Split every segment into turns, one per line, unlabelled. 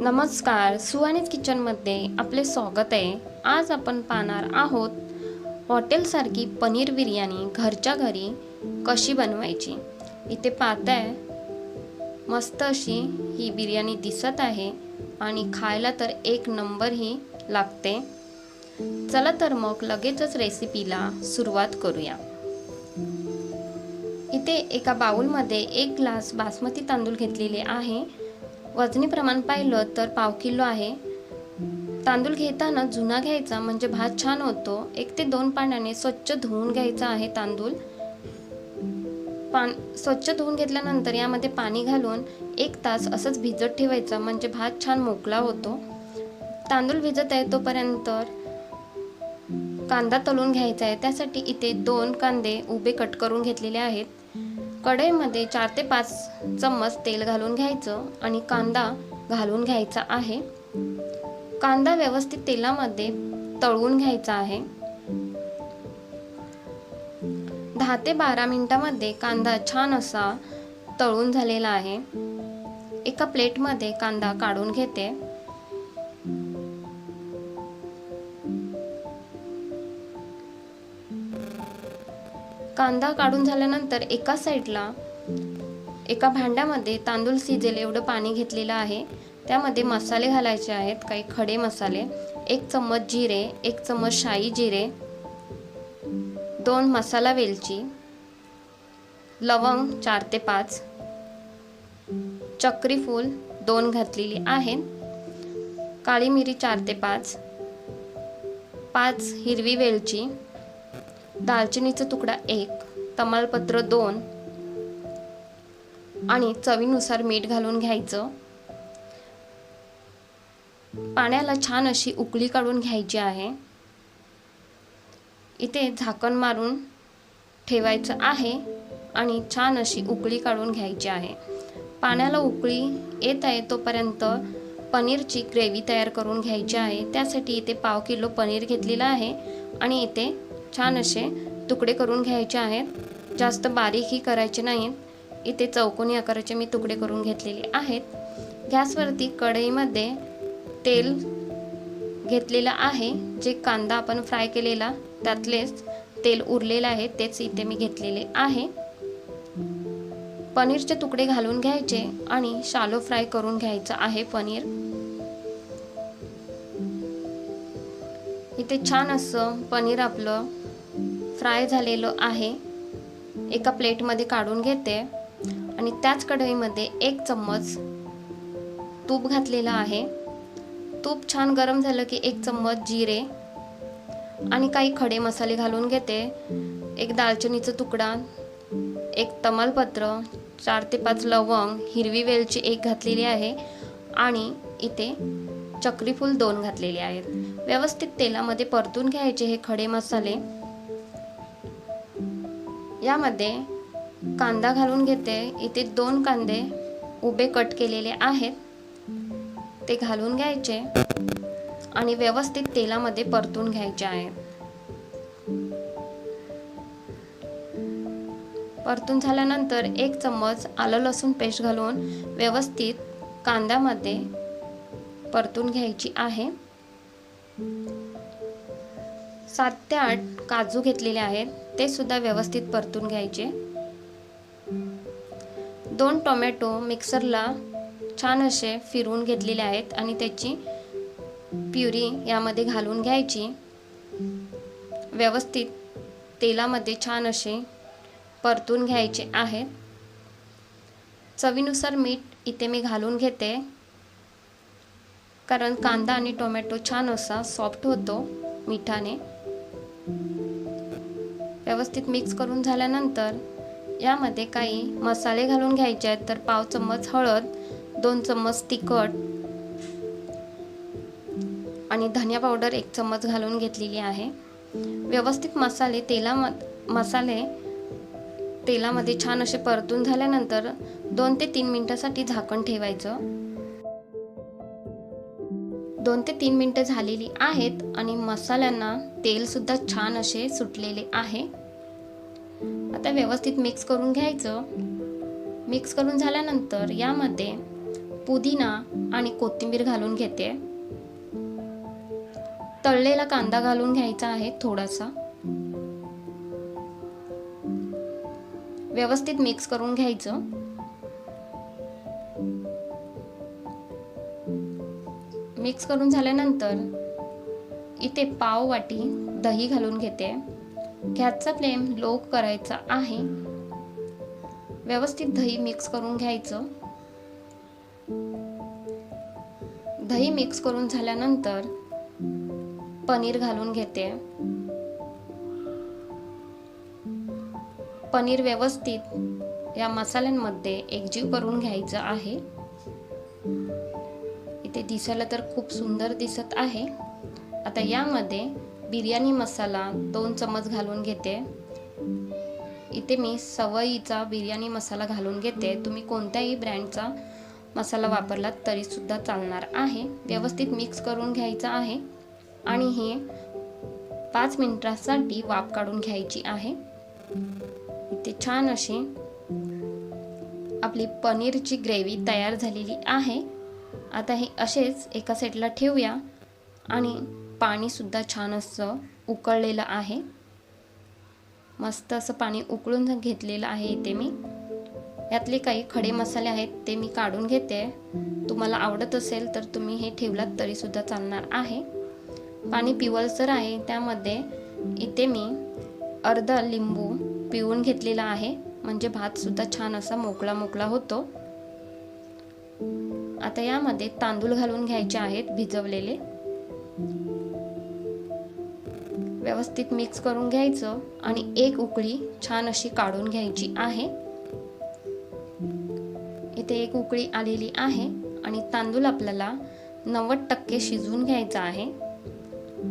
नमस्कार सुहानीज किचनमध्ये आपले स्वागत आहे. आज आपण पाहणार आहोत हॉटेलसारखी पनीर बिर्याणी घरच्या घरी कशी बनवायची. इथे पाहताय मस्त अशी ही बिर्याणी दिसत आहे आणि खायला तर एक नंबर ही लागते. चला तर मग लगेचच रेसिपीला सुरुवात करूया. इथे एका बाउलमध्ये एक ग्लास बासमती तांदूळ घेतलेले आहे. वजनी प्रमाण पाहिलं तर पाव किलो आहे. तांदूळ घेताना जुना घ्यायचा म्हणजे भात छान होतो. एक ते दोन पाण्याने स्वच्छ धुवून घ्यायचा आहे तांदूळ. पान स्वच्छ धुवून घेतल्यानंतर यामध्ये पाणी घालून एक तास असंच भिजत ठेवायचा म्हणजे भात छान मोकळा होतो. तांदूळ भिजत आहे तोपर्यंत कांदा तळून घ्यायचा आहे. त्यासाठी इथे दोन कांदे उभे कट करून घेतलेले आहेत. कढईमध्ये चार ते पाच चम्मच तेल घालून घ्यायचं आणि कांदा घालून घ्यायचा आहे. कांदा व्यवस्थित तेलामध्ये तळून घ्यायचा आहे. दहा ते बारा मिनिटामध्ये कांदा छान असा तळून झालेला आहे. एका प्लेटमध्ये कांदा काढून घेते. कांदा काढून झाल्यानंतर एका साईडला एका भांड्यामध्ये तांदूळ शिजेल एवढं पाणी घेतलेलं आहे. त्यामध्ये मसाले घालायचे आहेत काही खडे मसाले एक चम्मच जिरे एक चम्मच शाई जिरे दोन मसाला वेलची लवंग चार ते पाच चक्री फूल दोन घातलेली आहेत काळी मिरी चार ते पाच पाच हिरवी वेलची दालचिनीचा तुकडा एक तमालपत्र दोन आणि चवीनुसार मीठ घालून घ्यायचं. पाण्याला छान अशी उकळी काढून घ्यायची आहे. इथे झाकण मारून ठेवायचं आहे आणि छान अशी उकळी काढून घ्यायची आहे. पाण्याला उकळी येत आहे तोपर्यंत पनीरची ग्रेव्ही तयार करून घ्यायची आहे. त्यासाठी इथे पाव किलो पनीर घेतलेलं आहे आणि इथे छान असे तुकडे करून घ्यायचे आहेत. जास्त बारीकही करायचे नाहीत. इथे चौकोनी आकाराचे मी तुकडे करून घेतलेले आहेत. गॅसवरती कढईमध्ये तेल घेतलेलं आहे. जे कांदा आपण फ्राय केलेला त्यातलेच तेल उरलेलं आहे तेच इथे मी घेतलेले आहे. पनीरचे तुकडे घालून घ्यायचे आणि शालो फ्राय करून घ्यायचं आहे पनीर. इथे छान असं पनीर आपलं फ्राय झालेलं आहे. एका प्लेटमध्ये काढून घेते. आणि त्याच कढईमध्ये एक चम्मच तूप घातलेलं आहे. तूप छान गरम झालं की एक चम्मच जिरे आणि काही खडे मसाले घालून घेते. एक दालचिनीचा तुकडा एक तमालपत्र चार ते पाच लवंग हिरवी वेलची एक घातलेली आहे आणि इथे चक्रीफूल दोन घातलेले आहेत. व्यवस्थित तेलामध्ये परतून घ्यायचे हे खडे मसाले. यामध्ये कांदा घालून घेते. इथे दोन कांदे उभे कट केलेले आहेत. ते घालून घ्यायचे आणि व्यवस्थित तेलामध्ये परतून घ्यायचे आहेत परतून झाल्यानंतर एक चम्मच आलं लसूण पेस्ट घालून व्यवस्थित कांद्यामध्ये परतून घ्यायची आहे. सात ते आठ काजू घेतलेले आहेत. ते सुद्धा व्यवस्थित परतून घ्यायचे. दोन टोमॅटो मिक्सरला छान असे फिरवून घेतलेले आहेत आणि त्याची प्युरी यामध्ये घालून घ्यायची. व्यवस्थित तेलामध्ये छान असे परतून घ्यायचे आहेत चवीनुसार मीठ इथे मी घालून घेते. कारण कांदा आणि टोमॅटो छान असा सॉफ्ट होतो मिठाने. व्यवस्थित मिक्स करून झाल्यानंतर यामध्ये काही मसाले घालून घ्यायचे आहेत. तर पाव चम्मच हळद दोन चम्मच तिखट आणि धनिया पावडर एक चम्मच घालून घेतलेली आहे. व्यवस्थित मसाले तेला मसाले तेलामध्ये छान असे परतून झाल्यानंतर दोन ते तीन मिनिटासाठी झाकण ठेवायचं. दोन ते तीन मिनटं झालेली आहेत आणि मसाल्यांना तेलसुद्धा छान असे सुटलेले आहे. आता व्यवस्थित मिक्स करून घ्यायचं. मिक्स करून झाल्यानंतर यामध्ये पुदिना आणि कोथिंबीर घालून घेते. तळलेला कांदा घालून घ्यायचा आहे थोडासा. व्यवस्थित मिक्स करून घ्यायचं. मिक्स करून झाल्यानंतर इथे पाव वाटी दही घालून घेते. घ्याचा फ्लेम लो करायचा आहे. व्यवस्थित दही मिक्स करून घ्यायचं. दही मिक्स करून झाल्यानंतर पनीर घालून घेते. पनीर व्यवस्थित या मसाल्यांमध्ये एकजीव करून घ्यायचं आहे. इथे दिसायला तर खूप सुंदर दिसत आहे. आता यामध्ये बिर्याणी मसाला दोन चमच घालून घेते. इथे मी सवयीचा बिर्याणी मसाला घालून घेते. तुम्ही कोणत्याही ब्रँडचा मसाला वापरलात तरीसुद्धा चालणार आहे. व्यवस्थित मिक्स करून घ्यायचा आहे. आणि हे पाच मिनिटासाठी वाफ काढून घ्यायची आहे. इथे छान अशी आपली पनीरची ग्रेव्ही तयार झालेली आहे. आता हे असेच एका सेटला ठेवूया. आणि पाणीसुद्धा छान असं उकळलेलं आहे. मस्त असं पाणी उकळून घेतलेलं आहे इथे मी. यातले काही खडे मसाले आहेत ते मी काढून घेते. तुम्हाला आवडत असेल तर तुम्ही हे ठेवलात तरीसुद्धा चालणार आहे. पाणी पिवळसर आहे. त्यामध्ये इथे मी अर्धा लिंबू पिळून घेतलेला आहे. म्हणजे भातसुद्धा छान असा मोकळा मोकळा होतो. आता यामध्ये तांदूळ घालून घ्यायचे आहेत भिजवलेले. व्यवस्थित मिक्स करून घ्यायचं आणि एक उकळी छान अशी काढून घ्यायची आहे. इथे एक उकळी आलेली आहे आणि तांदूळ आपल्याला नव्वद टक्के शिजवून घ्यायचा आहे.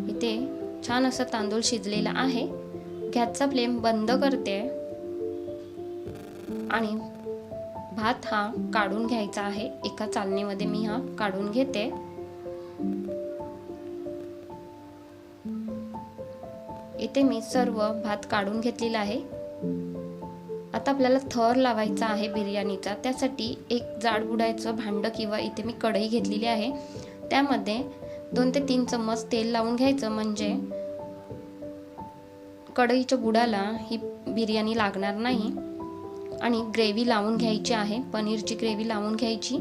इथे छान असं तांदूळ शिजलेला आहे. गॅसचा फ्लेम बंद करते आणि भात हा काढून घ्यायचा आहे. एका चालणीमध्ये मी हा काढून घेते. इथे मी सर्व भात काढून घेतलेला आहे. आता आपल्याला थर लावायचा आहे बिर्याणीचा. त्यासाठी एक जाड बुडायचं भांडं किंवा इथे मी कढई घेतलेली आहे. त्यामध्ये दोन ते तीन चम्मच तेल लावून घ्यायचं. म्हणजे कढईच्या बुडाला ही बिर्याणी लागणार नाही. आणि ग्रेव्ही लावून घ्यायची आहे. पनीरची ग्रेव्ही लावून घ्यायची.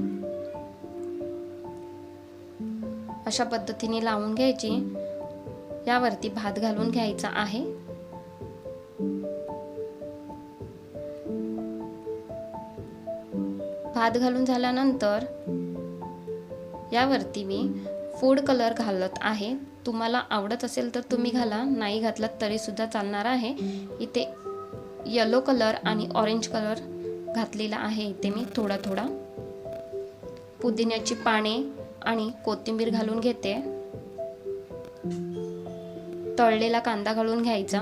अशा पद्धतीने लावून घ्यायची. यावरती भात घालून घ्यायचा आहे. भात घालून झाल्यानंतर यावरती मी फूड कलर घालत आहे. तुम्हाला आवडत असेल तर तुम्ही घाला नाही घातलात तरी सुद्धा चालणार आहे. इथे येलो कलर आणि ऑरेंज कलर घातलेला आहे. इथे मी थोडा थोडा पुदिन्याची पाने आणि कोथिंबीर घालून घेते. तळलेला कांदा घालून घ्यायचा.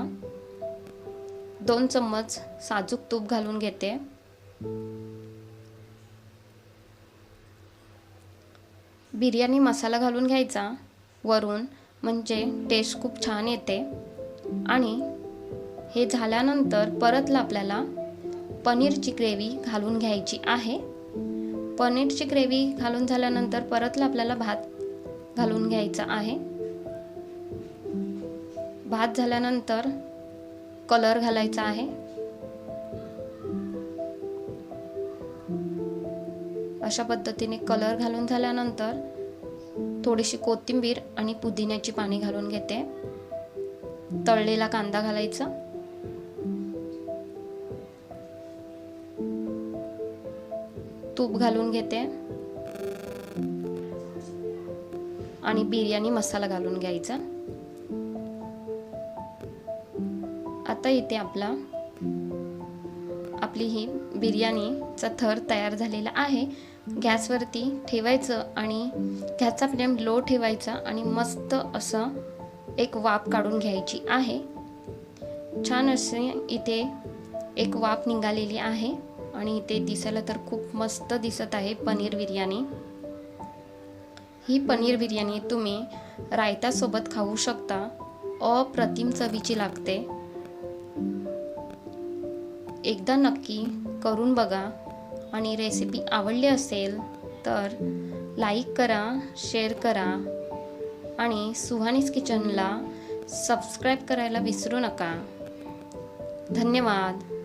दोन चम्मच साजूक तूप घालून घेते. बिर्याणी मसाला घालून घ्यायचा. वरून म्हणजे टेस्ट खूप छान येते. आणि हे झाल्यानंतर परतला आपल्याला पनीरची ग्रेव्ही घालून घ्यायची आहे. पनीरची ग्रेव्ही घालून झाल्यानंतर परतला आपल्याला भात घालून घ्यायचा आहे. भात झाल्यानंतर कलर घालायचा आहे. अशा पद्धतीने कलर घालून झाल्यानंतर थोडीशी कोथिंबीर आणि पुदिन्याची पाणी घालून घेते. तळलेला कांदा घालायचा. तूप घालून घेते. आणि बिर्याणी मसाला घालून घ्यायचा. आता इथे आपला आपली ही बिर्याणीचा थर तयार झालेला आहे. गॅसवरती ठेवायचं आणि गॅसचा फ्लेम लो ठेवायचा आणि मस्त असं एक वाफ काढून घ्यायची आहे. छान असे इथे एक वाफ निघालेली आहे आणि इथे दिसायला तर खूप मस्त दिसत आहे पनीर बिर्याणी. ही पनीर बिर्याणी तुम्ही रायतासोबत खाऊ शकता. अप्रतिम चवीची लागते. एकदा नक्की करून बघा आणि रेसिपी आवडली असेल तर लाईक करा शेअर करा आणि सुहानीस किचनला सबस्क्राईब करायला विसरू नका. धन्यवाद.